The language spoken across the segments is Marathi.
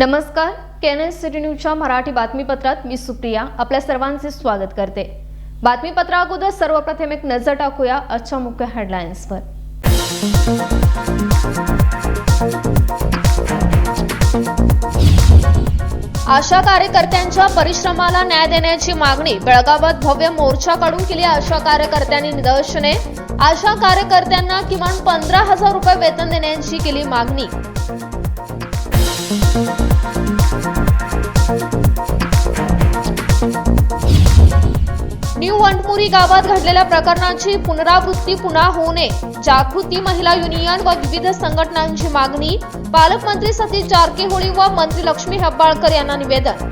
नमस्कार केएनएस सिटी न्यूजच्या मराठी बातमीपत्रात मी सुप्रिया आपल्या सर्वांचे स्वागत करते. बातमीपत्रा अगोदर सर्वप्रथम एक नजर टाकूया आजच्या मुख्य हेडलाईन्सवर आशा कार्यकर्त्यांच्या परिश्रमाला न्याय देण्याची मागणी बेळगावात भव्य मोर्चाकडून केली आशा कार्यकर्त्यांनी निदर्शने. आशा कार्यकर्त्यांना किमान पंधरा हजार रुपये वेतन देण्याची केली मागणी. न्यू वंटमुरी गावात घडलेल्या प्रकरणांची पुनरावृत्ती पुन्हा होऊ नये. जागृती महिला युनियन व विविध संघटनांची मागणी पालकमंत्री सतीश जारकीहोळी व मंत्री लक्ष्मी हब्बाळकर यांना निवेदन.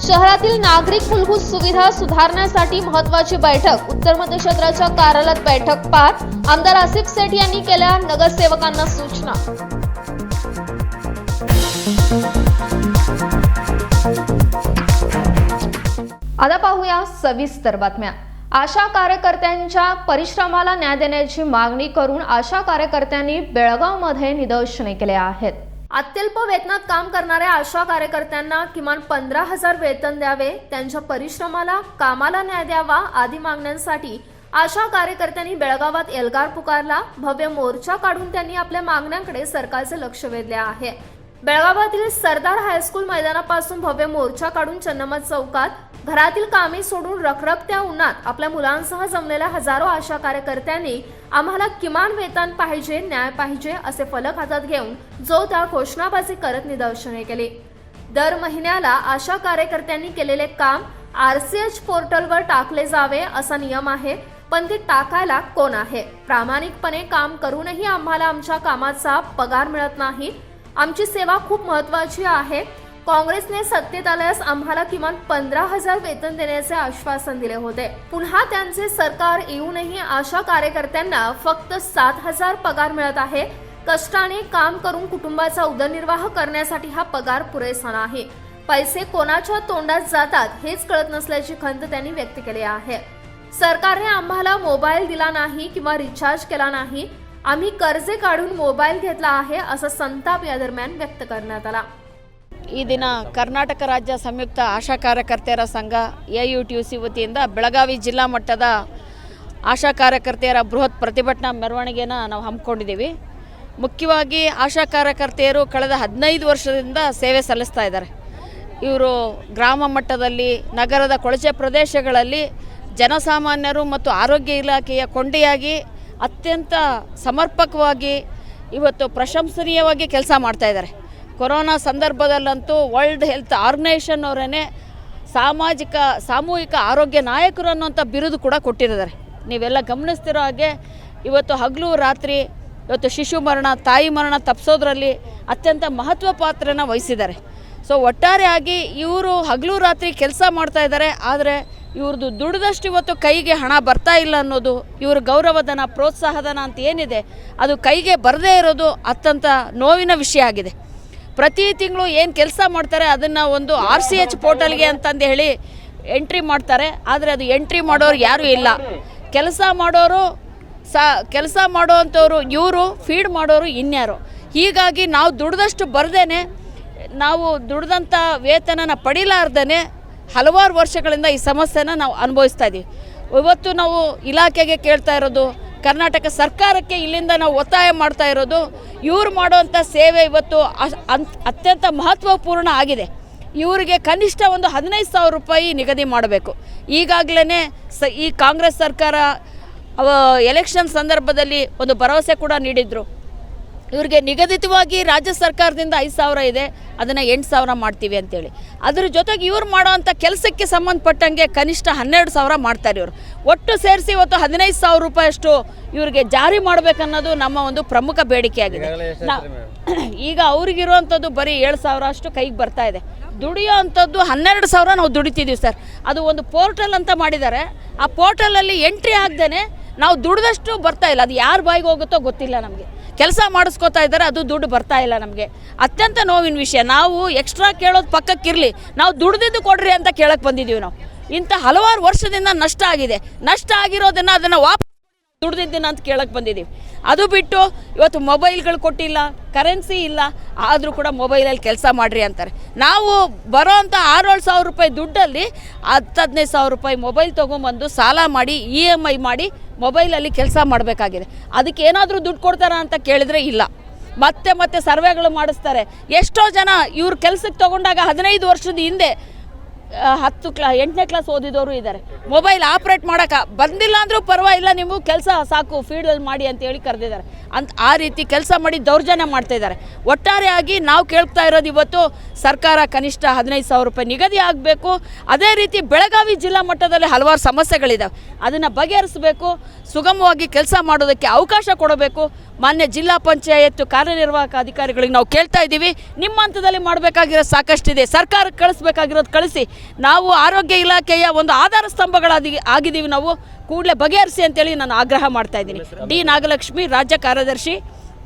शहरातील नागरिक मूलभूत सुविधा सुधारण्यासाठी महत्वाची बैठक. उत्तर मध्य क्षेत्राच्या कार्यालयात बैठक पार. आमदार आसिफ सेठ यांनी केल्या नगरसेवकांना सूचना. आता पाहूया सविस्तर बातम्या. आशा कार्यकर्त्यांच्या परिश्रमाला न्याय देण्याची मागणी करून आशा कार्यकर्त्यांनी बेळगावमध्ये निदर्शने केले आहेत. अत्यल्प वेतनात काम करणाऱ्या आशा कार्यकर्त्यांना किमान पंधरा हजार वेतन द्यावे त्यांच्या परिश्रमाला कामाला न्याय द्यावा आदी मागण्यांसाठी आशा कार्यकर्त्यांनी बेळगावात एल्गार पुकारला. भव्य मोर्चा काढून त्यांनी आपल्या मागण्यांकडे सरकारचे लक्ष वेधले आहे. बेळगावातील सरदार हायस्कूल मैदानापासून भव्य मोर्चा काढून चन्नमत चौकात घरातील कामे सोडून रखरखत्या उन्हात आपल्या मुलांसह जमलेल्या हजारो आशा कार्यकर्त्यांनी आम्हाला किमान वेतन पाहिजे न्याय पाहिजे असे फलक हातात घेऊन जो त्या घोषणाबाजी करत निदर्शने केली. दर महिन्याला आशा कार्यकर्त्यांनी केलेले काम आरसीएच पोर्टलवर टाकले जावे असा नियम आहे पण ते टाकायला कोण आहे? प्रामाणिकपणे काम करूनही आम्हाला आमच्या कामाचा पगार मिळत नाही आमची सेवा खूप महत्वाची आहे. काँग्रेसने सत्तेत आल्यास आम्हाला किमान पंधरा हजार वेतन देण्याचे आश्वासन दिले होते. पुन्हा त्यांचे सरकार येऊनही आशा कार्यकर्त्यांना फक्त सात हजार पगार मिळत आहे. कष्टाने काम करून कुटुंबाचा उदरनिर्वाह करण्यासाठी हा पगार पुरेसा नाही. पैसे कोणाच्या तोंडात जातात हेच कळत नसल्याची खंत त्यांनी व्यक्त केली आहे. सरकारने आम्हाला मोबाईल दिला नाही किंवा रिचार्ज केला नाही. आम्ही कर्जे काढून मोबाईल घेतला आहे असा संताप या दरम्यान व्यक्त करण्यात आला ಈ ದಿನ ಕರ್ನಾಟಕ ರಾಜ್ಯ ಸಂಯುಕ್ತ ಆಶಾ ಕಾರ್ಯಕರ್ತೆಯರ ಸಂಘ A U T U C ವತಿಯಿಂದ ಬೆಳಗಾವಿ ಜಿಲ್ಲಾ ಮಟ್ಟದ ಆಶಾ ಕಾರ್ಯಕರ್ತೆಯರ ಬೃಹತ್ ಪ್ರತಿಭಟನಾ ಮೆರವಣಿಗೆನ ನಾವು ಹಮ್ಮಿಕೊಂಡಿದ್ದೀವಿ ಮುಖ್ಯವಾಗಿ ಆಶಾ ಕಾರ್ಯಕರ್ತೆಯರು ಕಳೆದ ಹದಿನೈದು ವರ್ಷದಿಂದ ಸೇವೆ ಸಲ್ಲಿಸ್ತಾ ಇದ್ದಾರೆ ಇವರು ಗ್ರಾಮ ಮಟ್ಟದಲ್ಲಿ ನಗರದ ಕೊಳಚೆ ಪ್ರದೇಶಗಳಲ್ಲಿ ಜನಸಾಮಾನ್ಯರು ಮತ್ತು ಆರೋಗ್ಯ ಇಲಾಖೆಯ ಕೊಂಡಿಯಾಗಿ ಅತ್ಯಂತ ಸಮರ್ಪಕವಾಗಿ ಇವತ್ತು ಪ್ರಶಂಸನೀಯವಾಗಿ ಕೆಲಸ ಮಾಡ್ತಾ ಇದ್ದಾರೆ. ಕೊರೋನಾ ಸಂದರ್ಭದಲ್ಲಂತೂ ವರ್ಲ್ಡ್ ಹೆಲ್ತ್ ಆರ್ಗನೈಸೇಷನ್ ಅವರೇ ಸಾಮಾಜಿಕ, ಸಾಮೂಹಿಕ ಆರೋಗ್ಯ ನಾಯಕರು ಅನ್ನುವಂಥ ಬಿರುದು ಕೂಡ ಕೊಟ್ಟಿದ್ದಾರೆ. ನೀವೆಲ್ಲ ಗಮನಿಸ್ತಿರೋ ಹಾಗೆ ಇವತ್ತು ಹಗಲು ರಾತ್ರಿ ಇವತ್ತು ಶಿಶು ಮರಣ, ತಾಯಿ ಮರಣ ತಪ್ಪಿಸೋದ್ರಲ್ಲಿ ಅತ್ಯಂತ ಮಹತ್ವ ಪಾತ್ರನ ವಹಿಸಿದ್ದಾರೆ. ಸೊ ಒಟ್ಟಾರೆಯಾಗಿ ಇವರು ಹಗಲು ರಾತ್ರಿ ಕೆಲಸ ಮಾಡ್ತಾ ಇದ್ದಾರೆ, ಆದರೆ ಇವ್ರದ್ದು ದುಡ್ದಷ್ಟು ಇವತ್ತು ಕೈಗೆ ಹಣ ಬರ್ತಾ ಇಲ್ಲ ಅನ್ನೋದು, ಇವ್ರ ಗೌರವಧನ, ಪ್ರೋತ್ಸಾಹಧನ ಅಂತ ಏನಿದೆ, ಅದು ಕೈಗೆ ಬರದೇ ಇರೋದು ಅತ್ಯಂತ ನೋವಿನ ವಿಷಯ ಆಗಿದೆ. ಪ್ರತಿ ತಿಂಗಳು ಏನು ಕೆಲಸ ಮಾಡ್ತಾರೆ ಅದನ್ನು ಒಂದು ಆರ್ ಸಿ ಎಚ್ ಪೋರ್ಟಲ್ಗೆ ಅಂತಂದು ಹೇಳಿ ಎಂಟ್ರಿ ಮಾಡ್ತಾರೆ, ಆದರೆ ಅದು ಎಂಟ್ರಿ ಮಾಡೋರು ಯಾರೂ ಇಲ್ಲ. ಕೆಲಸ ಮಾಡೋರು ಸಾ, ಕೆಲಸ ಮಾಡೋವಂಥವ್ರು ಇವರು, ಫೀಡ್ ಮಾಡೋರು ಇನ್ಯಾರು. ಹೀಗಾಗಿ ನಾವು ದುಡ್ದಷ್ಟು ಬರದೇನೆ, ನಾವು ದುಡ್ದಂಥ ವೇತನನ ಪಡಿಲಾರ್ದೇ ಹಲವಾರು ವರ್ಷಗಳಿಂದ ಈ ಸಮಸ್ಯೆನ ನಾವು ಅನುಭವಿಸ್ತಾ ಇದ್ದೀವಿ. ಇವತ್ತು ನಾವು ಇಲಾಖೆಗೆ ಕೇಳ್ತಾ ಇರೋದು, ಕರ್ನಾಟಕ ಸರ್ಕಾರಕ್ಕೆ ಇಲ್ಲಿಂದ ನಾವು ಒತ್ತಾಯ ಮಾಡ್ತಾ ಇರೋದು, ಇವರು ಮಾಡುವಂಥ ಸೇವೆ ಇವತ್ತು ಅತ್ಯಂತ ಮಹತ್ವಪೂರ್ಣ ಆಗಿದೆ. ಇವರಿಗೆ ಕನಿಷ್ಠ ಒಂದು ಹದಿನೈದು ಸಾವಿರ ರೂಪಾಯಿ ನಿಗದಿ ಮಾಡಬೇಕು. ಈಗಾಗಲೇ ಸ ಈ ಕಾಂಗ್ರೆಸ್ ಸರ್ಕಾರ ಎಲೆಕ್ಷನ್ ಸಂದರ್ಭದಲ್ಲಿ ಒಂದು ಭರವಸೆ ಕೂಡ ನೀಡಿದರು. ಇವ್ರಿಗೆ ನಿಗದಿತವಾಗಿ ರಾಜ್ಯ ಸರ್ಕಾರದಿಂದ ಐದು ಸಾವಿರ ಇದೆ ಅದನ್ನು ಎಂಟು ಸಾವಿರ ಮಾಡ್ತೀವಿ ಅಂತೇಳಿ. ಅದ್ರ ಜೊತೆಗೆ ಇವ್ರು ಮಾಡೋವಂಥ ಕೆಲಸಕ್ಕೆ ಸಂಬಂಧಪಟ್ಟಂಗೆ ಕನಿಷ್ಠ ಹನ್ನೆರಡು ಸಾವಿರ ಮಾಡ್ತಾರೆ ಇವರು. ಒಟ್ಟು ಸೇರಿಸಿ ಇವತ್ತು ಹದಿನೈದು ಸಾವಿರ ರೂಪಾಯಿಯಷ್ಟು ಇವ್ರಿಗೆ ಜಾರಿ ಮಾಡಬೇಕನ್ನೋದು ನಮ್ಮ ಒಂದು ಪ್ರಮುಖ ಬೇಡಿಕೆಯಾಗಿದೆ ನಾ ಈಗ ಅವ್ರಿಗಿರುವಂಥದ್ದು ಬರೀ ಏಳು ಸಾವಿರ ಅಷ್ಟು ಕೈಗೆ ಬರ್ತಾ ಇದೆ. ದುಡಿಯೋ ಅಂಥದ್ದು ಹನ್ನೆರಡು ಸಾವಿರ ನಾವು ದುಡಿತಿದ್ದೀವಿ ಸರ್. ಅದು ಒಂದು ಪೋರ್ಟಲ್ ಅಂತ ಮಾಡಿದ್ದಾರೆ. ಆ ಪೋರ್ಟಲಲ್ಲಿ ಎಂಟ್ರಿ ಆಗ್ದೇ ನಾವು ದುಡ್ದಷ್ಟು ಬರ್ತಾ ಇಲ್ಲ. ಅದು ಯಾರ ಬಾಯಿಗೆ ಹೋಗುತ್ತೋ ಗೊತ್ತಿಲ್ಲ ನಮಗೆ. ಕೆಲಸ ಮಾಡಿಸ್ಕೋತಾ ಇದ್ದಾರೆ, ಅದು ದುಡ್ಡು ಬರ್ತಾ ಇಲ್ಲ ನಮಗೆ. ಅತ್ಯಂತ ನೋವಿನ ವಿಷಯ. ನಾವು ಎಕ್ಸ್ಟ್ರಾ ಕೇಳೋದು ಪಕ್ಕಕ್ಕಿರಲಿ, ನಾವು ದುಡ್ದಿದ್ದು ಕೊಡ್ರಿ ಅಂತ ಕೇಳಕ್ಕೆ ಬಂದಿದ್ದೀವಿ ನಾವು. ಇಂಥ ಹಲವಾರು ವರ್ಷದಿಂದ ನಷ್ಟ ಆಗಿದೆ. ನಷ್ಟ ಆಗಿರೋದನ್ನು ಅದನ್ನು ವಾಪಸ್ ದುಡ್ದಿದ್ದೇನೆ ಅಂತ ಕೇಳಕ್ಕೆ ಬಂದಿದ್ದೀವಿ ಅದು ಬಿಟ್ಟು ಇವತ್ತು ಮೊಬೈಲ್ಗಳು ಕೊಟ್ಟಿಲ್ಲ, ಕರೆನ್ಸಿ ಇಲ್ಲ, ಆದರೂ ಕೂಡ ಮೊಬೈಲಲ್ಲಿ ಕೆಲಸ ಮಾಡಿರಿ ಅಂತಾರೆ. ನಾವು ಬರೋ ಅಂಥ ಆರೇಳು ಸಾವಿರ ರೂಪಾಯಿ ದುಡ್ಡಲ್ಲಿ ಹತ್ತು ಹದಿನೈದು ಸಾವಿರ ರೂಪಾಯಿ ಮೊಬೈಲ್ ತೊಗೊಂಬಂದು ಸಾಲ ಮಾಡಿ ಇ ಎಂ ಐ ಮಾಡಿ ಮೊಬೈಲಲ್ಲಿ ಕೆಲಸ ಮಾಡಬೇಕಾಗಿದೆ. ಅದಕ್ಕೆ ಏನಾದರೂ ದುಡ್ಡು ಕೊಡ್ತಾರಾ ಅಂತ ಕೇಳಿದರೆ ಇಲ್ಲ. ಮತ್ತೆ ಮತ್ತೆ ಸರ್ವೆಗಳು ಮಾಡಿಸ್ತಾರೆ. ಎಷ್ಟೋ ಜನ ಇವ್ರ ಕೆಲಸಕ್ಕೆ ತಗೊಂಡಾಗ ಹದಿನೈದು ವರ್ಷದ ಹಿಂದೆ ಹತ್ತು ಕ್ಲಾ, ಎಂಟನೇ ಕ್ಲಾಸ್ ಓದಿದವರು ಇದ್ದಾರೆ. ಮೊಬೈಲ್ ಆಪ್ರೇಟ್ ಮಾಡೋಕೆ ಬಂದಿಲ್ಲ ಅಂದರೂ ಪರವಾಗಿಲ್ಲ, ನೀವು ಕೆಲಸ ಸಾಕು ಫೀಲ್ಡಲ್ಲಿ ಮಾಡಿ ಅಂತ ಹೇಳಿ ಕರೆದಿದ್ದಾರೆ. ಅಂತ ಆ ರೀತಿ ಕೆಲಸ ಮಾಡಿ ದೌರ್ಜನ್ಯ ಮಾಡ್ತಾ ಇದ್ದಾರೆ. ಒಟ್ಟಾರೆಯಾಗಿ ನಾವು ಕೇಳ್ತಾ ಇರೋದು ಇವತ್ತು ಸರ್ಕಾರ ಕನಿಷ್ಠ ಹದಿನೈದು ಸಾವಿರ ರೂಪಾಯಿ ನಿಗದಿ ಆಗಬೇಕು. ಅದೇ ರೀತಿ ಬೆಳಗಾವಿ ಜಿಲ್ಲಾ ಮಟ್ಟದಲ್ಲಿ ಹಲವಾರು ಸಮಸ್ಯೆಗಳಿದ್ದಾವೆ ಅದನ್ನು ಬಗೆಹರಿಸಬೇಕು, ಸುಗಮವಾಗಿ ಕೆಲಸ ಮಾಡೋದಕ್ಕೆ ಅವಕಾಶ ಕೊಡಬೇಕು. ಮಾನ್ಯ ಜಿಲ್ಲಾ ಪಂಚಾಯತ್ ಕಾರ್ಯನಿರ್ವಾಹಕ ಅಧಿಕಾರಿಗಳಿಗೆ ನಾವು ಕೇಳ್ತಾ ಇದ್ದೀವಿ. ನಿಮ್ಮ ಹಂತದಲ್ಲಿ ಮಾಡಬೇಕಾಗಿರೋ ಸಾಕಷ್ಟಿದೆ. ಸರ್ಕಾರಕ್ಕೆ ಕಳಿಸ್ಬೇಕಾಗಿರೋದು ಕಳಿಸಿ. ನಾವು ಆರೋಗ್ಯ ಇಲಾಖೆಯ ಒಂದು ಆಧಾರ ಸ್ತಂಭಗಳಾಗಿ ಆಗಿದ್ದೀವಿ ನಾವು ಕೂಡಲೇ ಬಗೆಹರಿಸಿ ಅಂತೇಳಿ ನಾನು ಆಗ್ರಹ ಮಾಡ್ತಾ ಇದ್ದೀನಿ ಡಿ ನಾಗಲಕ್ಷ್ಮಿ ರಾಜ್ಯ ಕಾರ್ಯದರ್ಶಿ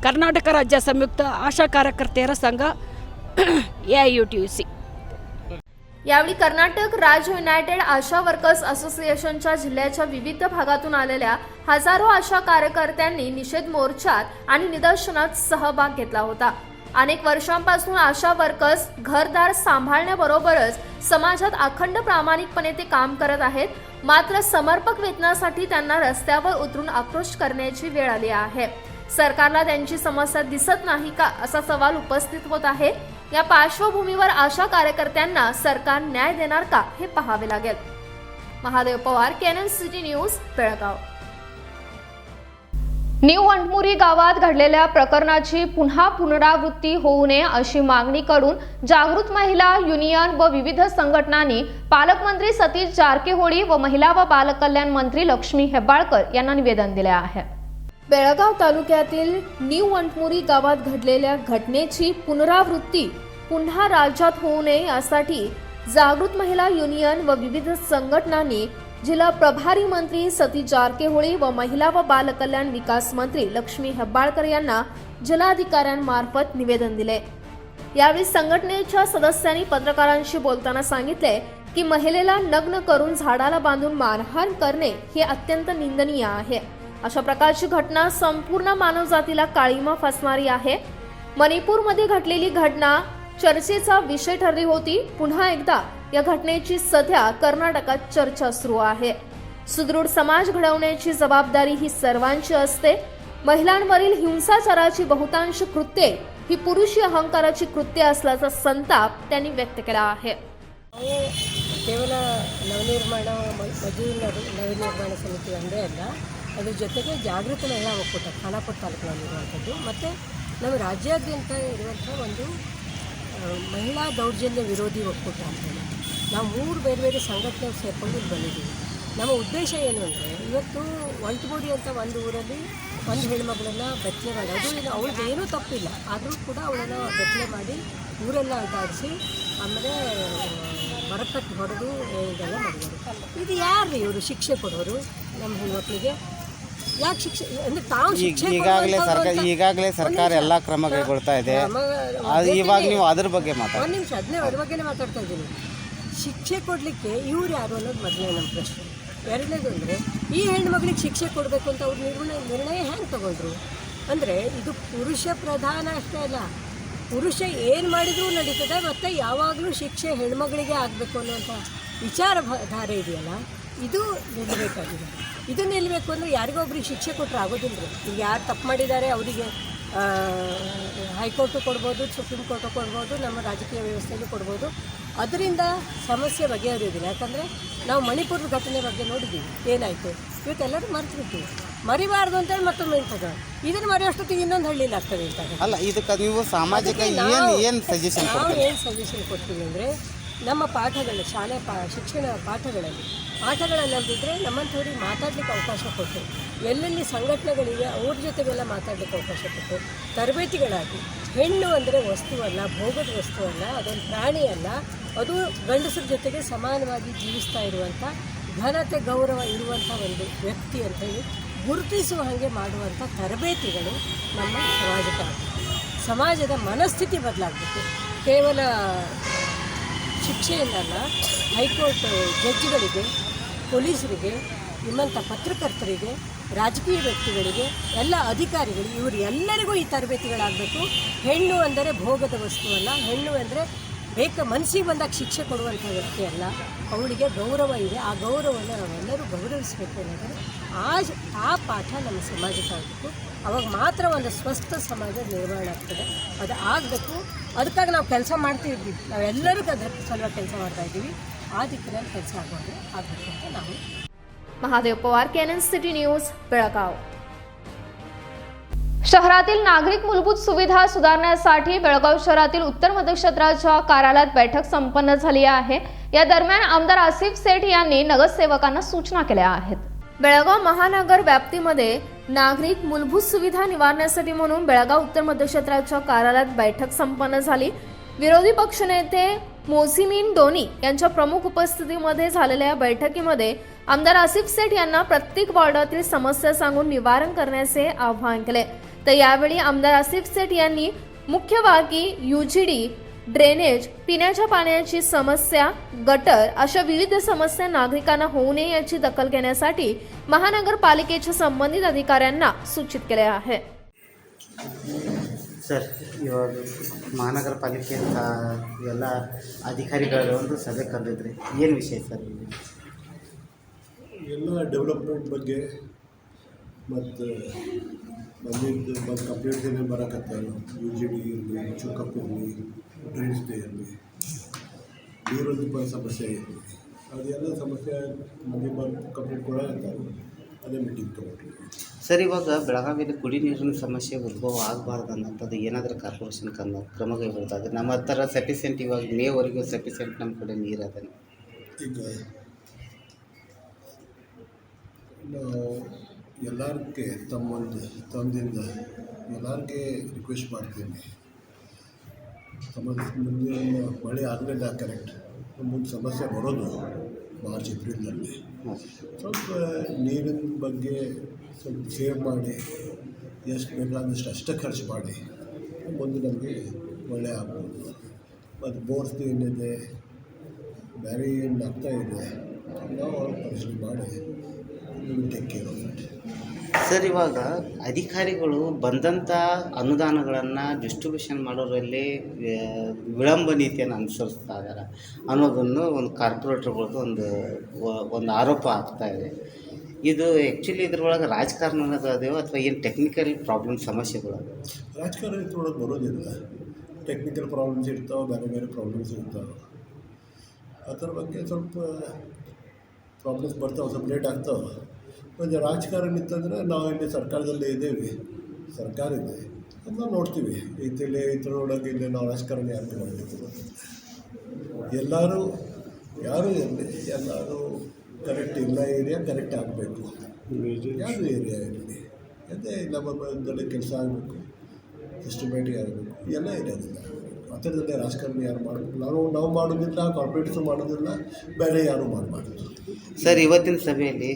ಕರ್ನಾಟಕ ರಾಜ್ಯ ಸಂಯುಕ್ತ ಆಶಾ ಕಾರ್ಯಕರ್ತೆಯರ ಸಂಘ A I U T U C यावेळी कर्नाटक राज्य युनायटेड आशा वर्कर्स असोसिएशनच्या जिल्ह्याच्या विविध भागातून आलेल्या हजारो आशा कार्यकर्त्यांनी निषेध मोर्चात आणि निदर्शनात सहभाग घेतला होता अनेक वर्षांपासून आशा वर्कर्स घरदार सांभाळण्याबरोबरच समाजात अखंड प्रामाणिकपणे ते काम करत आहेत. मात्र समर्पक वेतनासाठी त्यांना रस्त्यावर उतरून आक्रोश करण्याची वेळ आली आहे. सरकारला त्यांची समस्या दिसत नाही का असा सवाल उपस्थित होत आहे. या पार्श्वभूमीवर आशा कार्यकर्त्यांना सरकार न्याय देणार का हे पाहावे लागेल. Mahadev Pawar Canon city news Belgaum. New Antmuri गावात घडलेल्या प्रकरणाची पुन्हा पुनरावृत्ती होऊ नये अशी मागणी करून जागृत महिला युनियन व विविध संघटनांनी पालकमंत्री सतीश जारकीहोळी व महिला व बालकल्याण मंत्री लक्ष्मी हेब्बाळकर यांना निवेदन दिले आहे. बेळगाव तालुक्यातील न्यू अंटमुरी गावात घडलेल्या घटनेची पुनरावृत्ती पुन्हा राज्यात होऊ नये यासाठी जागृत महिला युनियन व विविध संघटनांनी जिल्हा प्रभारी मंत्री सती जारकेहोळी व महिला व बालकल्याण विकास मंत्री लक्ष्मी हेब्बाळकर यांना जिल्हाधिकाऱ्यांमार्फत निवेदन दिले. यावेळी संघटनेच्या सदस्यांनी पत्रकारांशी बोलताना सांगितले की महिलेला नग्न करून झाडाला बांधून मारहाण करणे हे अत्यंत निंदनीय आहे. अशा प्रकारची घटना संपूर्ण मानवजातीला काळीमा फसणारी आहे. मणिपूरमध्ये घडलेली घटना चर्चेचा विषय ठरली होती पुन्हा एकदा या घटनेची सध्या कर्नाटकात चर्चा सुरू आहे सुदृढ समाज घडवण्याची जबाबदारी ही सर्वांची असते महिलांवरील हिंसाचाराची बहुतांश कृत्ये ही पुरुषी अहंकाराची कृत्य असल्याचा संताप त्यांनी व्यक्त केला आहे ನಾವು ಕೇವಲ ನವನಿರ್ಮಾಣ ಮ- ಮದುವೆ ನವ ನವನಿರ್ಮಾಣ ಸಮಿತಿ ಒಂದೇ ಅಲ್ಲ ಅದ್ರ ಜೊತೆಗೆ ಜಾಗೃತ ಮಹಿಳಾ ಒಕ್ಕೂಟ ಖಾನಾಪುರ ತಾಲೂಕಿನಲ್ಲಿರುವಂಥದ್ದು ಮತ್ತು ನಮ್ಮ ರಾಜ್ಯಾದ್ಯಂತ ಇರುವಂಥ ಒಂದು ಆ, ಮಹಿಳಾ ದೌರ್ಜನ್ಯ ವಿರೋಧಿ ಒಕ್ಕೂಟ ಅಂತೇಳಿ ನಾವು ಮೂರು ಬೇರೆ ಬೇರೆ ಸಂಘಟನೆ ಸೇರ್ಕೊಂಡು ಇಲ್ಲಿ ಬಂದಿದ್ದೀವಿ. ನಮ್ಮ ಉದ್ದೇಶ ಏನು ಅಂದರೆ, ಇವತ್ತು ಒಂಟುಗುಡಿ ಅಂತ ಒಂದು ಊರಲ್ಲಿ ಒಂದು ಹೆಣ್ಮಗಳನ್ನ ಬೆತ್ತಲೆ ಮಾಡಿ, ಅದು ಏನು ಅವಳಿಗೆ ಏನೂ ತಪ್ಪಿಲ್ಲ. ಆದರೂ ಕೂಡ ಅವಳನ್ನು ಬೆತ್ತಲೆ ಮಾಡಿ ಊರೆಲ್ಲ ಅಡ್ಡಾಡಿಸಿ ಆಮೇಲೆ ಮರಕಟ್ಟು ಹೊಡೆದು, ಇದೆಲ್ಲ ಮಾಡಿದರು ಇದು ಯಾರು ಇವರು ಶಿಕ್ಷೆ ಕೊಡೋರು ನಮ್ಮ ಹೆಣ್ಮಕ್ಳಿಗೆ ಯಾಕೆ ಶಿಕ್ಷೆ ಅಂದರೆ ತಾವು ಶಿಕ್ಷೆ ಈಗಾಗಲೇ ಕೊಡುವಂಥವ್ರು ಸರ್ಕಾರ ಅಂತ- ಈಗಾಗಲೇ ಸರ್ಕಾರ ಎಲ್ಲ ಕ್ರಮ ಕೈಗೊಳ್ತಾ ಇದೆ ಅದು ಇವಾಗ ನೀವು ಅದ್ರ ಬಗ್ಗೆ ಮಾತಾಡಿ. ಒಂದು ನಿಮಿಷ ಅದನ್ನೇ ಅದ್ರ ಬಗ್ಗೆನೇ ಮಾತಾಡ್ತಾ ಇದ್ದೀನಿ. ಶಿಕ್ಷೆ ಕೊಡಲಿಕ್ಕೆ ಇವ್ರು ಯಾರು ಅನ್ನೋದು ಮೊದಲೇ ನಮ್ಮ ಪ್ರಶ್ನೆ. ಎರಡನೇದು ಅಂದರೆ ಈ ಹೆಣ್ಮಗಳಿಗೆ ಶಿಕ್ಷೆ ಕೊಡಬೇಕು ಅಂತ ಅವ್ರು ನಿರ್ಣಯ ನಿರ್ಣಯ ಹೆಂಗೆ ತಗೊಂಡ್ರು? ಅಂದರೆ ಇದು ಪುರುಷ ಪ್ರಧಾನ ಅಷ್ಟೇ ಅಲ್ಲ. ಪುರುಷ ಏನು ಮಾಡಿದರೂ ನಡೀತದೆ ಮತ್ತು ಯಾವಾಗಲೂ ಶಿಕ್ಷೆ ಹೆಣ್ಮಗಳಿಗೆ ಆಗಬೇಕು ಅನ್ನುವಂಥ ವಿಚಾರ ಧಾರೆ ಇದೆಯಲ್ಲ? ಇದು ನಿಲ್ಲಬೇಕಾಗಿದೆ. ಇದು ನಿಲ್ಲಬೇಕು ಅಂದರೆ ಯಾರಿಗೊಬ್ರಿಗೆ ಶಿಕ್ಷೆ ಕೊಟ್ಟರೆ ಆಗೋದಿಲ್ಲ ರೀ ಈಗ ಯಾರು ತಪ್ಪು ಮಾಡಿದ್ದಾರೆ ಅವರಿಗೆ ಹೈಕೋರ್ಟು ಕೊಡ್ಬೋದು ಸುಪ್ರೀಂ ಕೋರ್ಟು ಕೊಡ್ಬೋದು ನಮ್ಮ ರಾಜಕೀಯ ವ್ಯವಸ್ಥೆಗೂ ಕೊಡ್ಬೋದು. ಅದರಿಂದ ಸಮಸ್ಯೆ ಬಗೆಹರಿಯೋದಿಲ್ಲ ಯಾಕಂದರೆ ನಾವು ಮಣಿಪುರದ ಘಟನೆ ಬಗ್ಗೆ ನೋಡಿದ್ದೀವಿ. ಏನಾಯಿತು? ಇವತ್ತೆಲ್ಲರೂ ಮರ್ತಿರ್ತೀವಿ ಮರಿಬಾರ್ದು ಅಂತೇಳಿ ಮತ್ತೊಮ್ಮೆ ನೆನ್ಪದ ಇದನ್ನು ಮರೆಯೋಷ್ಟೊತ್ತಿಗೆ ಇನ್ನೊಂದು ಹಳ್ಳಿಲಿ ಆಗ್ತದೆ ಅಂತ ಅಲ್ಲ ಇದಕ್ಕೆ ನೀವು ಸಾಮಾಜಿಕ ಏನು ಏನು ಸಜೆಷನ್ ನಾವು ಏನು ಸಜೆಷನ್ ಕೊಡ್ತೀವಿ ಅಂದರೆ ನಮ್ಮ ಪಾಠಗಳು ಶಾಲೆ ಪಾ, ಶಿಕ್ಷಣ ಪಾಠಗಳಲ್ಲಿ. ಪಾಠಗಳಲ್ಲದಿದ್ದರೆ ಅಲ್ದಿದ್ರೆ ನಮ್ಮಂಥವ್ರಿಗೆ ಮಾತಾಡಲಿಕ್ಕೆ ಅವಕಾಶ ಕೊಟ್ಟು ಎಲ್ಲೆಲ್ಲಿ ಸಂಘಟನೆಗಳಿವೆ, ಅವ್ರ ಜೊತೆಗೆಲ್ಲ ಮಾತಾಡಲಿಕ್ಕೆ ಅವಕಾಶ ಕೊಟ್ಟು ತರಬೇತಿಗಳಾಗಿ. ಹೆಣ್ಣು ಅಂದರೆ ವಸ್ತುವಲ್ಲ, ಭೋಗದ ವಸ್ತುವಲ್ಲ, ಅದೊಂದು ಪ್ರಾಣಿ ಅಲ್ಲ. ಅದು ಗಂಡಸರ ಜೊತೆಗೆ ಸಮಾನವಾಗಿ ಜೀವಿಸ್ತಾ ಇರುವಂಥ ಘನತೆ, ಗೌರವ ಇರುವಂಥ ಒಂದು ವ್ಯಕ್ತಿ ಅಂತ ಹೇಳಿ ಗುರುತಿಸುವ ಹಾಗೆ ಮಾಡುವಂಥ ತರಬೇತಿಗಳು ನಮ್ಮ ಸಮಾಜಕ್ಕೆ ಸಮಾಜದ ಮನಸ್ಥಿತಿ ಬದಲಾಗಬೇಕು. ಕೇವಲ ಶಿಕ್ಷೆಯಿಂದಲ್ಲ ಹೈಕೋರ್ಟ್ ಜಡ್ಜ್ಗಳಿಗೆ, ಪೊಲೀಸರಿಗೆ, ನಿಮ್ಮಂಥ ಪತ್ರಕರ್ತರಿಗೆ, ರಾಜಕೀಯ ವ್ಯಕ್ತಿಗಳಿಗೆ, ಎಲ್ಲ ಅಧಿಕಾರಿಗಳು ಇವರು ಎಲ್ಲರಿಗೂ ಈ ತರಬೇತಿಗಳಾಗಬೇಕು. ಹೆಣ್ಣು ಅಂದರೆ ಭೋಗದ ವಸ್ತುವಲ್ಲ ಹೆಣ್ಣು ಅಂದರೆ ಬೇಕ ಮನಸ್ಸಿಗೆ ಬಂದಾಗ ಶಿಕ್ಷೆ ಕೊಡುವಂಥ ವ್ಯಕ್ತಿ ಅಲ್ಲ. ಅವಳಿಗೆ ಗೌರವ ಇದೆ. ಆ ಗೌರವವನ್ನು ನಾವೆಲ್ಲರೂ ಗೌರವಿಸಬೇಕು ಅನ್ನೋದ್ರೆ ಆ ಜ- ಆ ಪಾಠ ನಮ್ಮ ಸಮಾಜಕ್ಕೆ ಆಗಬೇಕು ಅವಾಗ ಮಾತ್ರ ಒಂದು ಸ್ವಸ್ಥ ಸಮಾಜ ನಿರ್ಮಾಣ ಆಗ್ತದೆ ಅದು ಆಗಬೇಕು ಅದಕ್ಕಾಗಿ ನಾವು ಕೆಲಸ ಮಾಡ್ತಿದ್ವಿ ನಾವೆಲ್ಲರೂ ಅದ್ರ ಸಲುವಾಗಿ ಕೆಲಸ ಮಾಡ್ತಾ ಇದ್ದೀವಿ ಆ ದಿಕ್ಕಿನಲ್ಲಿ ಕೆಲಸ ಆಗೋದು ಆಗಬೇಕು ಅಂತ ನಾವು Mahadev Pawar Canon City News Belgaum शहरातील नागरिक मूलभूत सुविधा सुधारण्यासाठी बेळगाव शहरातील उत्तर मध्य क्षेत्राच्या कार्यालयात बैठक संपन्न झाली आहे या दरम्यान आमदार आसिफ सेठ यांनी नगरसेवकांना सूचना केल्या आहेत बेळगाव महानगर व्याप्तीमध्ये नागरिक मूलभूत सुविधा निवारण्यासाठी म्हणून बेळगाव उत्तर मध्य क्षेत्राच्या कार्यालयात बैठक संपन्न झाली. विरोधी पक्षनेते मोझिमीन डोनी यांच्या प्रमुख उपस्थितीमध्ये झालेल्या या बैठकीमध्ये आमदार आसिफ सेठ यांना प्रत्येक वॉर्डातील समस्या सांगून निवारण करण्याचे आवाहन केले. तर यावेळी आमदार आसिफ सेठ यांनी मुख्यवाकी युजीडी ड्रेनेज पिण्याच्या पाण्याची समस्या गटर अशा विविध समस्या नागरिकांना होऊ नये याची दखल घेण्यासाठी महानगरपालिकेच्या संबंधित अधिकाऱ्यांना सूचित केले आहे ಸರ್ ಇವಾಗ ಮಹಾನಗರ ಪಾಲಿಕೆ ಅಂತ ಎಲ್ಲ ಅಧಿಕಾರಿಗಳ ಒಂದು ಸಭೆ ಕರೆದಿದ್ರಿ ಏನು ವಿಷಯ ಸರ್ ಇಲ್ಲಿ ಎಲ್ಲ ಡೆವಲಪ್ಮೆಂಟ್ ಬಗ್ಗೆ ಮತ್ತು ಬಂದಿದ್ದು ಬಂದು ಕಂಪ್ಲೀಟ್ ದಿನ ಬರೋಕತ್ತಾರ ಯು ಜಿ ಡಿ ಇರಲಿ ಚುಕಪ್ ಇರಲಿ ಡ್ರೈನ್ಸ್ ಡೇ ಇರಲಿ ನೀರೊಂದು ಸಮಸ್ಯೆ ಇರಲಿ ಅದೆಲ್ಲ ಸಮಸ್ಯೆ ಮನೆ ಬಂದು ಕಂಪ್ಲೀಟ್ ಇರ್ತಾರೆ ಅದೇ ಮೀಟಿಂಗ್ ತೊಗೊಂಡ್ರಿ ಸರ್ ಇವಾಗ ಬೆಳಗಾವಿಯಲ್ಲಿ ಕುಡಿ ನೀರಿನ ಸಮಸ್ಯೆ ಉದ್ಭವ ಆಗಬಾರ್ದು ಅನ್ನೋಂಥದ್ದು ಏನಾದರೂ ಕಾರ್ಪೊರೇಷನ್ ಕ್ರಮ ಕ್ರಮ ಕೈಗೊಳ್ತದೆ ನಮ್ಮ ಹತ್ರ ಸಫಿಸಿಯೆಂಟ್ ಇವಾಗ ಮೇವರೆಗೂ ಸಫಿಸಿಯೆಂಟ್ ನಮ್ಮ ಕಡೆ ನೀರು ಅದ. ಈಗ ನಾವು ಎಲ್ಲರಿಗೆ ತಮ್ಮೊಂದು ತಂದಿಂದ ಎಲ್ಲರಿಗೆ ರಿಕ್ವೆಸ್ಟ್ ಮಾಡ್ತೀನಿ. ತಮ್ಮ ಮುಂದೆ ಮಳೆ ಆಗಲಿಲ್ಲ ಕರೆಕ್ಟ್ ಮುಂದೆ ಸಮಸ್ಯೆ ಬರೋದು ಮಾರ್ಚ್ ಏಪ್ರಿಲ್ನಲ್ಲಿ. ಸ್ವಲ್ಪ ನೀರಿನ ಬಗ್ಗೆ ಸ್ವಲ್ಪ ಸೇವ್ ಮಾಡಿ, ಎಷ್ಟು ಬೇಕಾದಷ್ಟು ಅಷ್ಟೇ ಖರ್ಚು ಮಾಡಿ ಮುಂದೆ ನಮಗೆ ಒಳ್ಳೆ ಆಗ್ಬೋದು. ಮತ್ತು ಬೋರ್ಸ್ ಏನಿದೆ, ಬೇರೆ ಏನು ಆಗ್ತಾ ಇದೆ, ನಾವು ಪರಿಶೀಲನೆ ಮಾಡಿ take care of it sir, ಇವಾಗ ಅಧಿಕಾರಿಗಳು ಬಂದಂಥ ಅನುದಾನಗಳನ್ನು ಡಿಸ್ಟ್ರಿಬ್ಯೂಷನ್ ಮಾಡೋದ್ರಲ್ಲಿ ವಿಳಂಬ ನೀತಿಯನ್ನು ಅನುಸರಿಸ್ತಾ ಇದ್ದಾರೆ ಅನ್ನೋದನ್ನು ಒಂದು ಕಾರ್ಪೊರೇಟ್ರ್ಗಳದ್ದು ಒಂದು ಒಂದು ಆರೋಪ ಆಗ್ತಾ ಇದೆ. ಇದು ಆ್ಯಕ್ಚುಲಿ ಇದ್ರೊಳಗೆ ರಾಜಕಾರಣ ಅನ್ನೋದು ಅಥವಾ ಏನು ಟೆಕ್ನಿಕಲ್ ಪ್ರಾಬ್ಲಮ್ ಸಮಸ್ಯೆಗಳು ರಾಜಕಾರಣ ಇದ್ರೊಳಗೆ ಬರೋದಿಲ್ಲ. ಟೆಕ್ನಿಕಲ್ ಪ್ರಾಬ್ಲಮ್ಸ್ ಇರ್ತಾವೆ, ಬೇರೆ ಬೇರೆ ಪ್ರಾಬ್ಲಮ್ಸ್ ಇರ್ತಾವೆ. ಅದ್ರ ಬಗ್ಗೆ ಸ್ವಲ್ಪ ಪ್ರಾಬ್ಲಮ್ಸ್ ಬರ್ತಾವೆ, ಸ್ವಲ್ಪ ಲೇಟ್ ಆಗ್ತಾವೆ. ಒಂದು ರಾಜಕಾರಣ ಇತ್ತಂದರೆ ನಾವು ಇಲ್ಲಿ ಸರ್ಕಾರದಲ್ಲೇ ಇದ್ದೇವೆ. ಸರ್ಕಾರ ಇದೆ. ಅದನ್ನ ನೋಡ್ತೀವಿ. ಇತಿಲ್ಲಿ ನೋಡೋಕೆ ಇಲ್ಲಿ ನಾವು ರಾಜಕಾರಣ ಯಾರು ಮಾಡಬೇಕು? ಎಲ್ಲರೂ, ಯಾರೂ ಇರಲಿ ಎಲ್ಲರೂ ಕರೆಕ್ಟ್ ಇಲ್ಲ ಏರಿಯಾ ಕರೆಕ್ಟ್ ಆಗಬೇಕು. ಯಾರು ಏರಿಯಾ ಇರಲಿ ಅದೇ ನಮ್ಮ ಕೆಲಸ ಆಗಬೇಕು. ಸಿಸ್ಟಮ್ಯಾಟಿಕ್ ಆಗಬೇಕು? ಎಲ್ಲ ಇರೋದಿಲ್ಲ. ಆ ಥರದಲ್ಲಿ ರಾಜಕಾರಣ ಯಾರು ಮಾಡೋದಿಲ್ಲ ನಾವು ನಾವು ಮಾಡೋದಿಲ್ಲ ಕಾರ್ಪೊರೇಟ್ಸು ಮಾಡೋದಿಲ್ಲ ಬೇರೆ ಯಾರು ಮಾಡಬಾರ್ದು ಸರ್ ಇವತ್ತಿನ ಸಭೆಯಲ್ಲಿ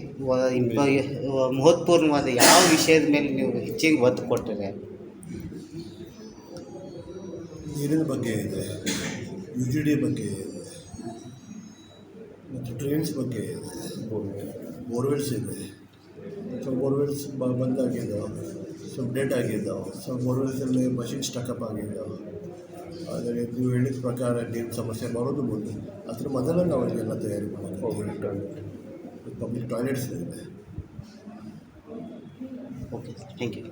ಮಹತ್ವಪೂರ್ಣವಾದ ಯಾವ ವಿಷಯದ ಮೇಲೆ ನೀವು ಹೆಚ್ಚಿಗೆ ಒತ್ತು ಕೊಟ್ಟರೆ? ನೀರಿನ ಬಗ್ಗೆ ಇದೆ ಯು ಜಿ ಡಿ ಬಗ್ಗೆ ಇದೆ ಮತ್ತು ಟ್ರೈನ್ಸ್ ಬಗ್ಗೆ ಇದೆ ಬೋರ್ವೆಲ್ಸ್ ಇದೆ. ಸೊ ಬೋರ್ವೆಲ್ಸ್ ಬಂದಾಗಿದ್ದಾವೆ ಸ್ವಲ್ಪ ಡೇಟ್ ಆಗಿದ್ದಾವೆ ಸೊ ಬೋರ್ವೆಲ್ಸಲ್ಲಿ ಮಷಿನ್ ಸ್ಟಕಪ್ ಆಗಿದ್ದಾವೆ ಆದರೆ ನೀವು ಹೇಳಿದ ಪ್ರಕಾರ ನೀರಿನ ಸಮಸ್ಯೆ ಬರೋದು ಮುಂದೆ ಅದ್ರ ಮೊದಲೇ ನಾವು ಇದೆಲ್ಲ ತಯಾರಿ ಮಾಡಬೇಕು ಪಬ್ಲಿಕ್ ಟಾಯ್ಲೆಟ್ಸ್ ಇದೆ ಓಕೆ ಥ್ಯಾಂಕ್ ಯು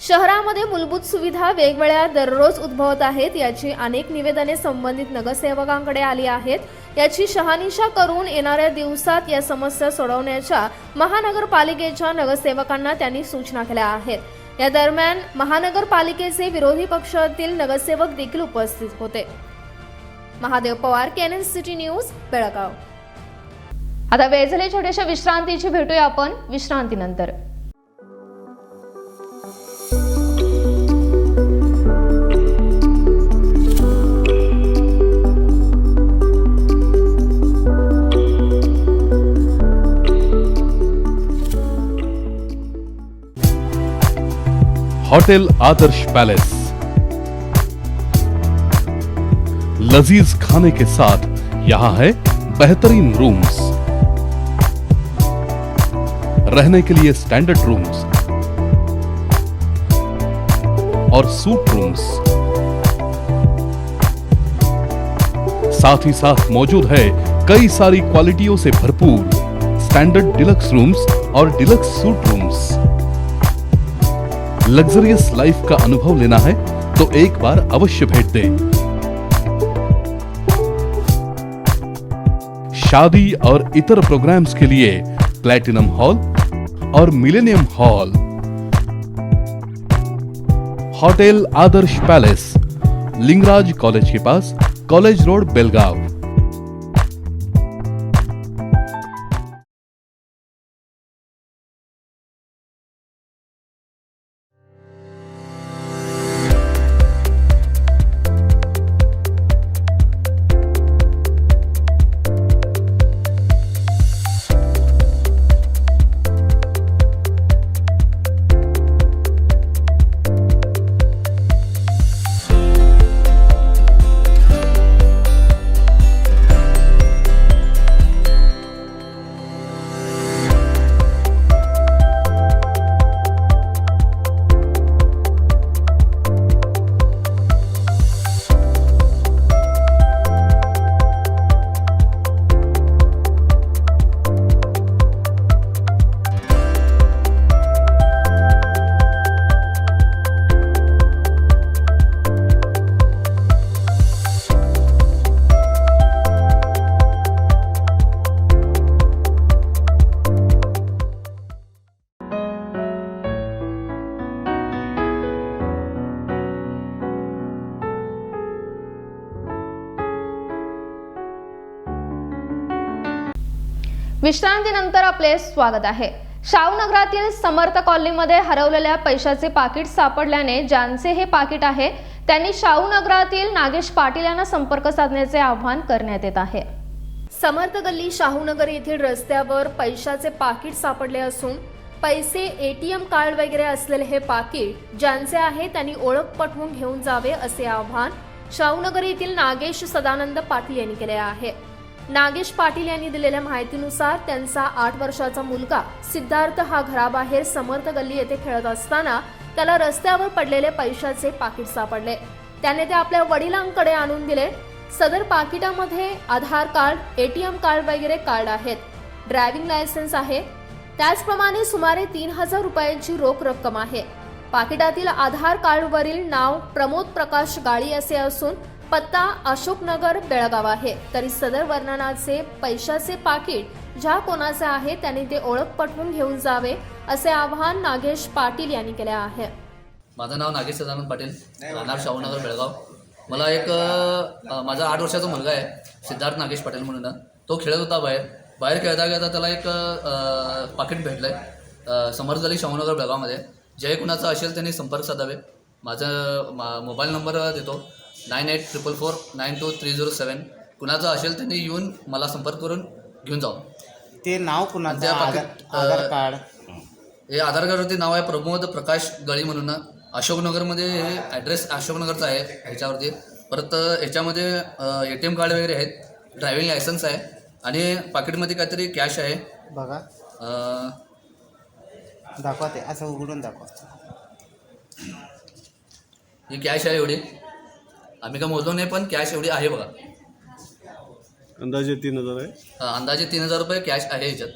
शहरामध्ये मूलभूत सुविधा वेगवेगळ्या दररोज उद्भवत आहेत याची अनेक निवेदने संबंधित नगरसेवकांकडे आली आहेत याची शहानिशा करून येणाऱ्या दिवसात या समस्या सोडवण्याच्या महानगरपालिकेच्या नगरसेवकांना त्यांनी सूचना केल्या आहेत या दरम्यान महानगरपालिकेचे विरोधी पक्षातील नगरसेवक देखील उपस्थित होते. Mahadev Pawar Canon city news Belgaum. आता वेळ झाली छोट्याशा विश्रांतीची. भेटूया आपण विश्रांतीनंतर. होटल आदर्श पैलेस लजीज खाने के साथ यहाँ है बेहतरीन रूम्स रहने के लिए स्टैंडर्ड रूम्स और सूट रूम्स साथ ही साथ मौजूद है कई सारी क्वालिटियों से भरपूर स्टैंडर्ड डिलक्स रूम्स और deluxe suite rooms luxurious life का अनुभव लेना है तो एक बार अवश्य भेंट दें। शादी और इतर प्रोग्राम्स के लिए प्लेटिनम हॉल और millennium hall hotel Adarsh palace Lingaraj college के पास कॉलेज रोड बेलगांव विश्रांतीनंतर आपले स्वागत आहे. शाहूनगरातील समर्थ कॉलनीमध्ये हरवलेल्या पैशाचे पाकिट सापडल्याने ज्यांचे हे पाकिट आहे त्यांनी शाहूनगरातील नागेश पाटील यांना संपर्क साधण्याचे आवाहन करण्यात येत आहे. समर्थ गल्ली शाहूनगर येथील रस्त्यावर पैशाचे पाकिट सापडले असून पैसे एटीएम कार्ड वगैरे असलेले हे पाकिट ज्यांचे आहे त्यांनी ओळख पटवून घेऊन जावे असे आवाहन शाहूनगर येथील नागेश सदानंद पाटील यांनी केले आहे. नागेश पाटील यांनी दिलेल्या माहितीनुसार त्यांचा आठ वर्षाचा मुलगा सिद्धार्थ हा घराबाहेर समर्थ गल्ली येथे खेळत असताना त्याला रस्त्यावर पडलेले पैशाचे पाकिट सापडले. त्याने ते आपल्या वडिलांकडे आणून दिले. सदर पाकिटामध्ये आधार कार्ड एटीएम कार्ड वगैरे कार्ड आहेत. ड्रायव्हिंग लायसन्स आहे. त्याचप्रमाणे सुमारे तीन हजार रुपयांची रोख रक्कम आहे. पाकिटातील आधार कार्डवरील नाव प्रमोद प्रकाश गाळी असे असून पत्ता अशोकनगर बेळगाव आहे. तरी सदर वर्णनाचे पैशाचे पाकिट ज्या कोणाचे आहे त्यांनी ते ओळख पटवून घेऊन जावे असे आवाहन नागेश पाटील यांनी केले आहे. माझं नाव नागेश सदानंद पाटील राहणार शाहूनगर बेळगाव. मला एक अ, माझा आठ वर्षाचा मुलगा आहे सिद्धार्थ नागेश पाटील म्हणून. तो खेळत होता बाहेर. बाहेर खेळता खेळता त्याला एक अ, पाकिट भेटलं आहे समर्थ गली शाहूनगर बेळगावमध्ये. जे कुणाचं असेल त्यांनी संपर्क साधावे. माझं मा मोबाईल नंबर देतो. Nine eight triple four nine two three zero seven कुणाचं असेल त्यांनी येऊन मला संपर्क करून घेऊन जावं ते नाव कुणाचं? त्या आधार पाकिट- आधार कार्ड. हे आधार कार्डवरती नाव आहे प्रमोद प्रकाश गळी म्हणून. अशोकनगरमध्ये हे ॲड्रेस अशोकनगरचा आहे ह्याच्यावरती. परत ह्याच्यामध्ये ए टी एम कार्ड वगैरे आहेत. ड्रायव्हिंग लायसन्स आहे. आणि पाकिटमध्ये काहीतरी कॅश आहे. बघा. अं, दाखवा ते. असं उघडून दाखवा. ही कॅश आहे एवढी. आम्ही काय मोजलो नाही पण कॅश एवढी आहे बघा. अंदाजे तीन हजार आहे. अंदाजे तीन हजार रुपये कॅश आहे ह्याच्यात.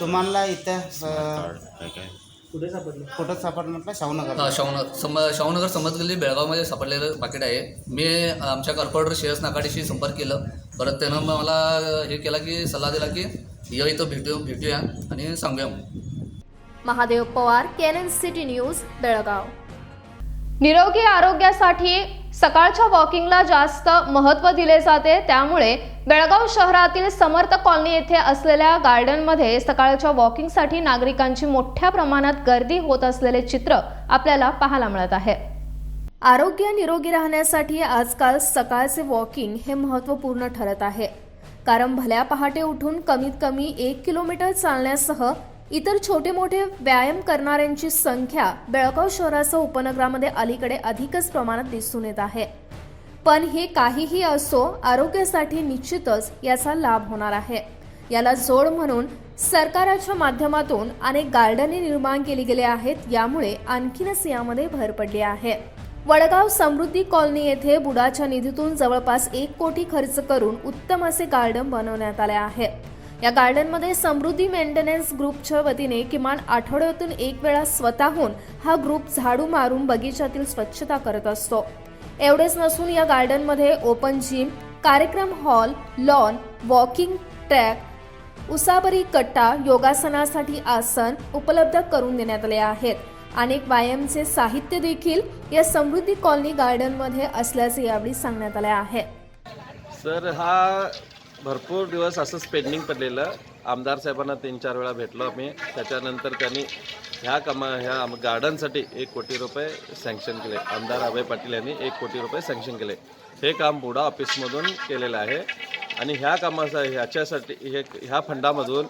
तुम्हाला इथं अं, कुठं सापडलं? म्हटलं शाहूनगर. हा, शाहूनगर सम शाहूनगर समजगल्ली बेळगावमध्ये सापडलेलं पाकिट आहे. मी आमच्या कॉर्पोरेटर श्रेयस नाकाडीशी संपर्क केलं. परत त्यानं मला हे केला की सल्ला दिला की या इथं भेटू भेटूया आणि सांगूया. म्हणून Mahadev Pawar Canon city news Belgaum. निरोगी आरोग्यासाठी सकाळच्या वॉकिंगला जास्त महत्त्व दिले जाते. त्यामुळे बेळगाव शहरातील समर्थ कॉलनी येथे असलेल्या गार्डनमध्ये सकाळच्या वॉकिंगसाठी नागरिकांची मोठ्या प्रमाणात गर्दी होत असलेले चित्र आपल्याला पाहायला मिळत आहे. आरोग्य निरोगी राहण्यासाठी आजकाल सकाळचे वॉकिंग हे महत्त्वपूर्ण ठरत आहे. कारण भल्या पहाटे उठून कमीत कमी एक किलोमीटर चालण्यासह इतर छोटे मोठे व्यायाम करणाऱ्यांची संख्या बेळगाव शहरासह उपनगरामध्ये अलीकडे अधिकच प्रमाणात दिसून येत आहे. पण हे काहीही असो आरोग्यासाठी निश्चितच याचा लाभ होणार आहे. याला जोड म्हणून सरकाराच्या माध्यमातून अनेक गार्डने निर्माण केली गेले आहेत यामुळे आणखीनच यामध्ये भर पडली आहे. वडगाव समृद्धी कॉलनी येथे बुडाच्या निधीतून जवळपास एक कोटी खर्च करून उत्तम असे गार्डन बनवण्यात आले आहे. या गार्डनमध्ये समृद्धी मेंटेनन्स ग्रुपच्या वतीने किमान आठवड्यातून एक वेळा स्वतःहून हा ग्रुप झाडू मारून बगीचातील स्वच्छता करत असतो. एवढेच नसून या गार्डनमध्ये ओपन जिम कार्यक्रम हॉल लॉन वॉकिंग ट्रॅक उसाबरी कट्टा योगासनासाठी आसन उपलब्ध करून देण्यात आले आहेत. अनेक व्यायामचे साहित्य देखील या समृद्धी कॉलनी गार्डनमध्ये असल्याचे यावेळी सांगण्यात आले आहे. सर हा भरपूर दिवस असंच पेंडिंग पडलेलं. आमदार साहेबांना तीन चार वेळा भेटलो आम्ही. त्याच्यानंतर त्यांनी ह्या कामा ह्या आम- गार्डनसाठी एक कोटी रुपये सँक्शन केले. आमदार अभय पाटील यांनी एक कोटी रुपये सँक्शन केले. हे काम बुडा ऑफिसमधून केलेलं आहे. आणि ह्या कामाचा ह्याच्यासाठी हे ह्या फंडामधून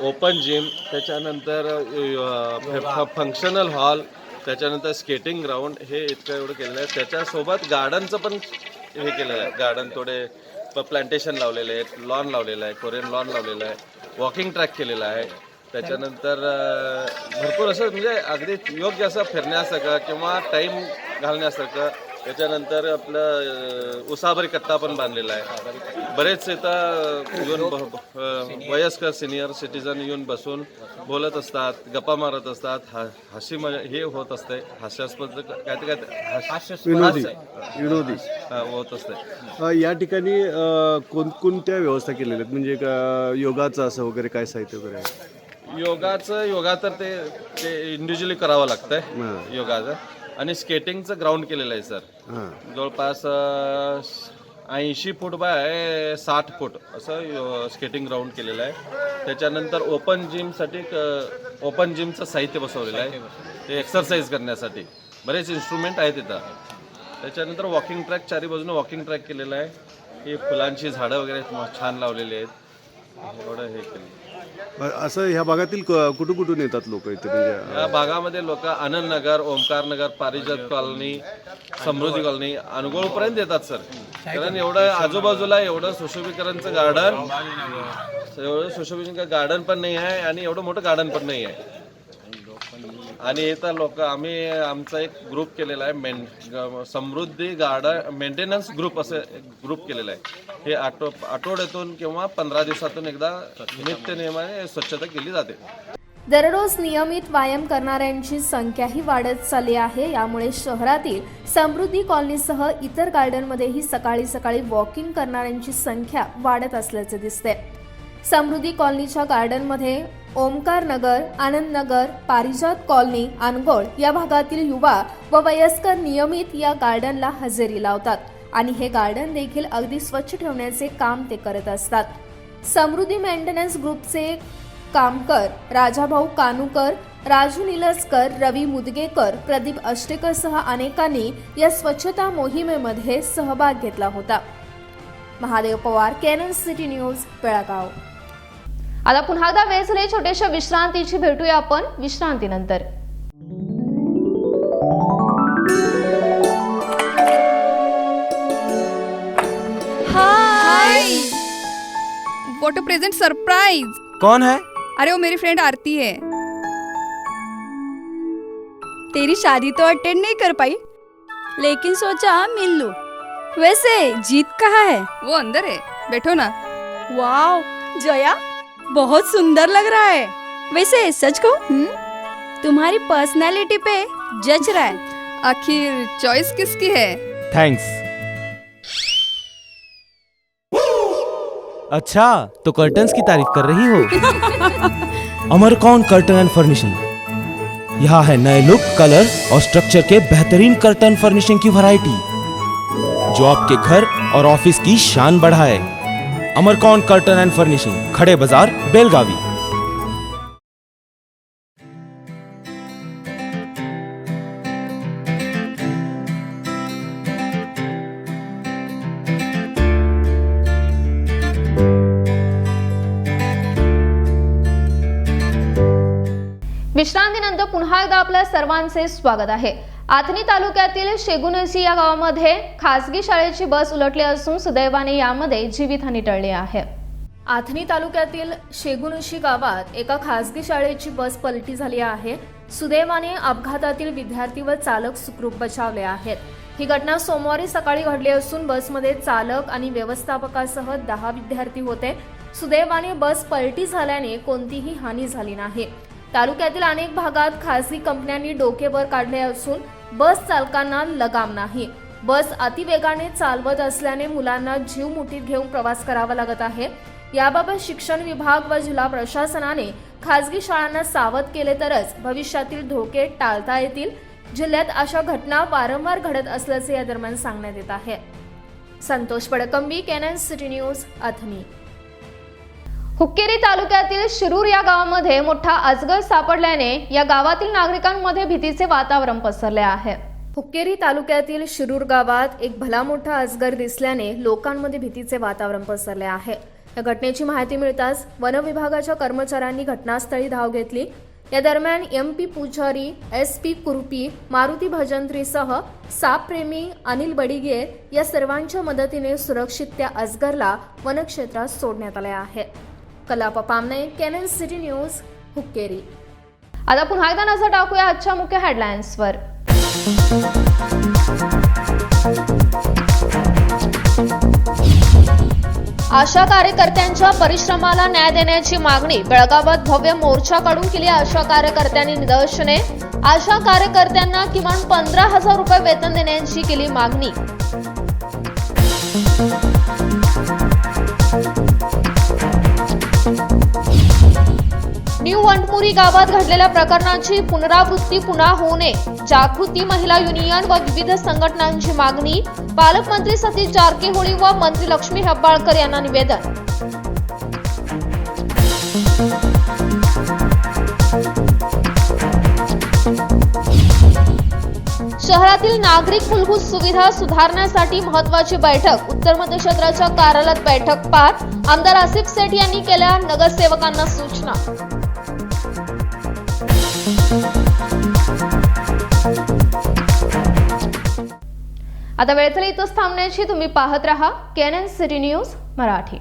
ओपन जिम त्याच्यानंतर फंक्शनल हॉल त्याच्यानंतर स्केटिंग ग्राउंड हे इतकं एवढं केलेलं आहे. त्याच्यासोबत गार्डनचं पण हे केलेलं आहे. गार्डन थोडे प्लांटेशन लावलेले आहेत लॉन लावलेलं आहे कोरियन लॉन लावलेलं आहे वॉकिंग ट्रॅक केलेला आहे. त्याच्यानंतर भरपूर असं म्हणजे अगदी योग्य असं फिरण्यासारखं किंवा टाईम घालण्यासारखं त्याच्यानंतर आपलं अं, उसाबरी कट्टा पण बांधलेला आहे. बरेच इथं येऊन वयस्कर सिनियर सिटीजन येऊन बसून बोलत असतात गप्पा मारत असतात. हा हसी मजा हे होत असते हास्यास्पद काय ते काय विनोदी. विनोदी. हा, होत असते या ठिकाणी कोणकोणत्या व्यवस्था केलेल्या आहेत? म्हणजे का योगाचं असं वगैरे काय साहित्य वगैरे आहे? योगाचं योगा तर ते ते इंडिव्हिज्युअली करावं लागतंय. योगाचं. आणि स्केटिंगचं ग्राउंड केलेलं आहे सर हां. जवळपास ऐंशी फूट बाय साठ फूट असं स्केटिंग ग्राउंड केलेलं आहे. त्याच्यानंतर ओपन जिमसाठी ओपन जिमचं साहित्य बसवलेलं आहे. ते एक्सरसाइज करण्यासाठी. बरेच इन्स्ट्रुमेंट आहेत तिथं त्याच्यानंतर वॉकिंग ट्रॅक चारी बाजूने वॉकिंग ट्रॅक केलेला आहे. ही फुलांची झाडं वगैरे छान लावलेली आहेत. एवढं हे केलं. असं ह्या भागातील कुठून कुठून येतात लोक इथे? म्हणजे या भागामध्ये लोक आनंद नगर ओमकार नगर पारिजात कॉलनी समृद्धी कॉलनी अनुगोळपर्यंत येतात सर. कारण एवढं आजूबाजूला एवढं सुशोभीकरणचं गार्डन एवढं सुशोभीकरण गार्डन पण नाही आहे आणि एवढं मोठं गार्डन पण नाही आहे. आणि इथं लोक आम्ही आमचा एक ग्रुप केलेला आहे main Samruddhi garden maintenance group असं एक ग्रुप केलेला आहे. हे आठव आठवड्यातून किंवा पंधरा दिवसातून एकदा नित्य नियमाने स्वच्छता केली जाते. दररोज नियमित व्यायाम करणाऱ्यांची संख्याही वाढत चालली आहे. यामुळे शहरातील समृद्धी कॉलनीसह इतर गार्डनमध्येही सकाळी सकाळी वॉकिंग करणाऱ्यांची संख्या वाढत असल्याचे दिसते समृद्धी कॉलनीच्या गार्डनमध्ये ओमकार नगर आनंद नगर पारिजात कॉलनी अनगोळ या भागातील युवा व वयस्कर नियमित या गार्डनला हजेरी लावतात. आणि हे गार्डन देखील अगदी स्वच्छ ठेवण्याचे काम ते करत असतात. समृद्धी मेंटेनन्स ग्रुपचे कामकर राजाभाऊ कानूकर राजू निलसकर रवी मुदगेकर प्रदीप अष्टेकरसह अनेकांनी या स्वच्छता मोहिमेमध्ये सहभाग घेतला होता. Mahadev Pawar Canon city news Belgaum. आता पुन्हा एकदा वेळ झाली छोट्याशा विश्रांतीची भेटूया आपण विश्रांतीनंतर. Hi what a pleasant surprise कौन है? अरे वो मेरी फ्रेंड आरती है। तेरी शादी तो अटेंड नहीं कर पाई लेकिन सोचा मिल लूं। वैसे जीत कहाँ है? वो अंदर है। बैठो ना। वाओ जया बहुत सुंदर लग रहा है। वैसे सच कहूँ तुम्हारी पर्सनालिटी पे जज रहा है। आखिर चॉइस किसकी है? थैंक्स अच्छा तो कर्टन्स की तारीफ़ कर रही हो? अमरकौन कर्टन एंड फर्निशिंग यहाँ है नए लुक कलर और स्ट्रक्चर के बेहतरीन कर्टन फर्निशिंग की वैरायटी जो आपके घर और ऑफ़िस की शान बढ़ाए। अमरकॉन कर्टन एंड फर्निशिंग खड़े बाजार बेलगावी. विश्रांतीनंतर पुन्हा एकदा आपल्या सर्वांचे स्वागत आहे. आथणी तालुक्यातील शेगुनसी या गावामध्ये खासगी शाळेची बस उलटली असून सुदैवाने यामध्ये जीवितहानी टळली आहे. आथणी तालुक्यातील शेगुनशी गावात एका खासगी शाळेची बस पलटी झाली आहे. सुदैवाने अपघातातील विद्यार्थी व चालक सुखरूप बचावले आहेत. ही घटना सोमवारी सकाळी घडली असून बसमध्ये चालक आणि व्यवस्थापकासह दहा विद्यार्थी होते. सुदैवाने बस पलटी झाल्याने कोणतीही हानी झाली नाही. तालुक्यातील अनेक भागात खासगी कंपन्यांनी डोके वर काढले असून बस चालकांना लगाम नाही. बस अतिवेगाने चालवत असल्याने मुलांना जीव मुठीत घेऊन प्रवास करावा लागत आहे. याबाबत शिक्षण विभाग व जिल्हा प्रशासनाने खासगी शाळांना सावध केले तरच भविष्यातील धोके टाळता येतील. जिल्ह्यात अशा घटना वारंवार घडत असल्याचे या दरम्यान सांगण्यात येत आहे. Santosh Padkambi Canon city news Athani Hukkeri तालुक्यातील शिरूर या गावामध्ये मोठा अजगर सापडल्याने या गावातील नागरिकांमध्ये भीतीचे वातावरण पसरले आहे. हुक्केरी तालुक्यातील शिरूर गावात एक भला मोठा अजगर दिसल्याने लोकांमध्ये भीतीचे वातावरण पसरले आहे. या घटनेची माहिती मिळताच वनविभागाच्या कर्मचाऱ्यांनी घटनास्थळी धाव घेतली. या दरम्यान M P Pujari S P Kurupi Maruti भजंत्रीसह सापप्रेमी अनिल बडिगे या सर्वांच्या मदतीने सुरक्षित त्या अजगरला वनक्षेत्रात सोडण्यात आले आहे. Kalappa Pamne Canon city news Hukkeri. आता पुन्हा एकदा नजर टाकूया आजच्या मुख्य हेडलाईन्सवर आशा कार्यकर्त्यांच्या परिश्रमाला न्याय देण्याची मागणी बेळगावात भव्य मोर्चाकडून केली आशा कार्यकर्त्यांनी निदर्शने. आशा कार्यकर्त्यांना किमान पंधरा हजार रुपये वेतन देण्याची केली मागणी. न्यू वंटमुरी गावात घडलेल्या प्रकरणांची पुनरावृत्ती पुन्हा होऊ नये. जागृती महिला युनियन व विविध संघटनांची मागणी. पालकमंत्री सतीश जारकीहोळी व मंत्री लक्ष्मी हब्बाळकर यांना निवेदन. शहरातील नागरिक मूलभूत सुविधा सुधारण्यासाठी महत्वाची बैठक. उत्तर मध्य क्षेत्राच्या कार्यालयात बैठक पार. आमदार आसिफ सेठ यांनी केल्या नगरसेवकांना सूचना. आता वेळ इथंच थांबण्याची तुम्ही पाहत रहा. Canon city news Marathi.